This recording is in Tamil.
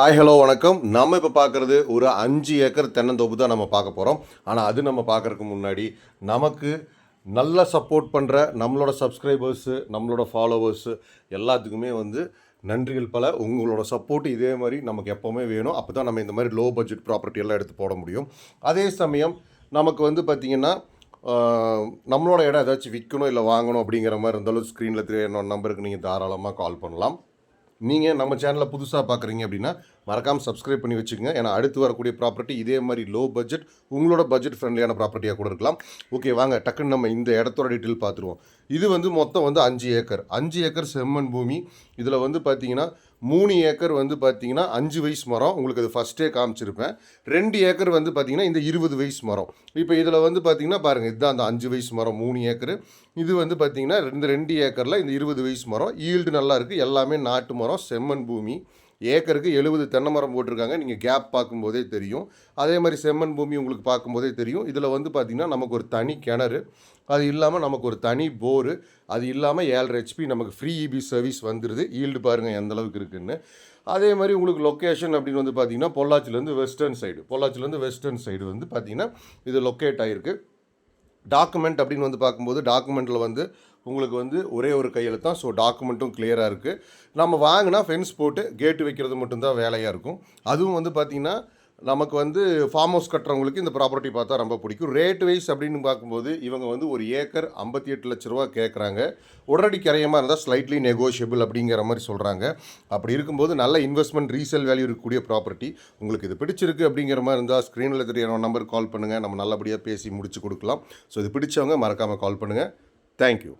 ஹாய் ஹலோ வணக்கம். நம்ம இப்போ பார்க்குறது ஒரு அஞ்சு ஏக்கர் தென்னந்தோப்பு தான் நம்ம பார்க்க போகிறோம் ஆனால் அது நம்ம பார்க்குறதுக்கு முன்னாடி நமக்கு நல்ல சப்போர்ட் பண்ணுற நம்மளோட சப்ஸ்கிரைபர்ஸு நம்மளோட ஃபாலோவர்ஸு எல்லாத்துக்குமே வந்து நன்றிகள் பல. உங்களோட சப்போர்ட் இதே மாதிரி நமக்கு எப்போவுமே வேணும். அப்போ தான் நம்ம இந்த மாதிரி லோ பட்ஜெட் ப்ராப்பர்ட்டி எல்லாம் எடுத்து போட முடியும். அதே சமயம் நமக்கு வந்து பார்த்திங்கன்னா நம்மளோட இடம் ஏதாச்சும் விற்கணும் இல்லை வாங்கணும் அப்படிங்கிற மாதிரி இருந்தாலும் ஸ்க்ரீனில் தெரிய என்னோட நம்பருக்கு நீங்கள் தாராளமாக கால் பண்ணலாம். நீங்கள் நம்ம சேனலை புதுசாக பார்க்குறீங்க அப்படின்னா மறக்காமல் சப்ஸ்கிரைப் பண்ணி வச்சுக்கோங்க. ஏன்னா அடுத்து வரக்கூடிய ப்ராப்பர்ட்டி இதே மாதிரி லோ பட்ஜெட் உங்களோட பட்ஜெட் ஃப்ரெண்ட்லியான ப்ராப்பர்ட்டியாக கூட இருக்கலாம். ஓகே வாங்க டக்குன்னு நம்ம இந்த இடத்தோட டீட்டெயில் பார்த்துருவோம். இது வந்து மொத்தம் வந்து அஞ்சு ஏக்கர். அஞ்சு ஏக்கர் செம்மண் பூமி. இதில் வந்து பார்த்தீங்கன்னா மூணு ஏக்கர் வந்து பார்த்தீங்கன்னா அஞ்சு வயசு மரம். உங்களுக்கு அது ஃபஸ்ட்டே காமிச்சிருப்பேன். ரெண்டு ஏக்கர் வந்து பார்த்தீங்கன்னா இந்த இருபது வயசு மரம். இப்போ இதில் வந்து பார்த்தீங்கன்னா பாருங்கள் இதுதான் அந்த அஞ்சு வயசு மரம் மூணு ஏக்கர். இது வந்து பார்த்தீங்கன்னா இந்த ரெண்டு ஏக்கரில் இந்த இருபது வயசு மரம். ஈல்டு நல்லா இருக்குது எல்லாமே நாட்டு மரம் செம்மண் பூமி. ஏக்கருக்கு எழுபது தென்னை மரம் போட்டிருக்காங்க. நீங்கள் கேப் பார்க்கும்போதே தெரியும். அதே மாதிரி செம்மண் பூமி உங்களுக்கு பார்க்கும்போதே தெரியும். இதில் வந்து பார்த்திங்கன்னா நமக்கு ஒரு தனி கிணறு அது இல்லாமல் நமக்கு ஒரு தனி போரு அது இல்லாமல் ஏழரை ஹெச்பி நமக்கு ஃப்ரீ இபி சர்வீஸ் வந்துடுது ஈல்டு பாருங்கள் எந்த அளவுக்கு இருக்குன்னு. அதே மாதிரி உங்களுக்கு லொக்கேஷன் அப்படின்னு வந்து பார்த்திங்கன்னா பொள்ளாச்சிலேருந்து வெஸ்டர்ன் சைடு பொள்ளாச்சிலேருந்து வெஸ்டர்ன் சைடு வந்து பார்த்தீங்கன்னா இது லொக்கேட் ஆகிருக்கு டாக்குமெண்ட் அப்படின்னு வந்து பார்க்கும்போது டாக்குமெண்ட்டில் வந்து உங்களுக்கு வந்து ஒரே ஒரு கையில் தான். ஸோ டாக்குமெண்ட்டும் கிளியராக இருக்குது நம்ம வாங்கினா ஃபென்ஸ் போட்டு கேட்டு வைக்கிறது மட்டும்தான் வேலையாக இருக்கும். அதுவும் வந்து பார்த்திங்கன்னா நமக்கு வந்து ஃபார்ம் ஹவுஸ் கட்டுறவங்களுக்கு இந்த ப்ராப்பர்ட்டி பார்த்தா ரொம்ப பிடிக்கும். ரேட் வைஸ் அப்படின்னு பார்க்கும்போது இவங்க வந்து ஒரு ஏக்கர் ஐம்பத்தி எட்டு லட்ச ரூபா கேட்குறாங்க உடனடி கரையமாக இருந்தால் ஸ்லைட்லி நெகோஷியபிள் அப்படிங்கிற மாதிரி சொல்கிறாங்க அப்படி இருக்கும்போது நல்ல இன்வெஸ்ட்மெண்ட் ரீசேல் வேல்யூ இருக்கக்கூடிய ப்ராப்பர்ட்டி உங்களுக்கு இது பிடிச்சிருக்கு அப்படிங்கிற மாதிரி இருந்தால் ஸ்க்ரீனில் தெரிய நம்பருக்கு கால் பண்ணுங்கள் நம்ம நல்லபடியாக பேசி முடிச்சு கொடுக்கலாம். ஸோ இது பிடிச்சவங்க மறக்காமல் கால் பண்ணுங்கள் தேங்க்யூ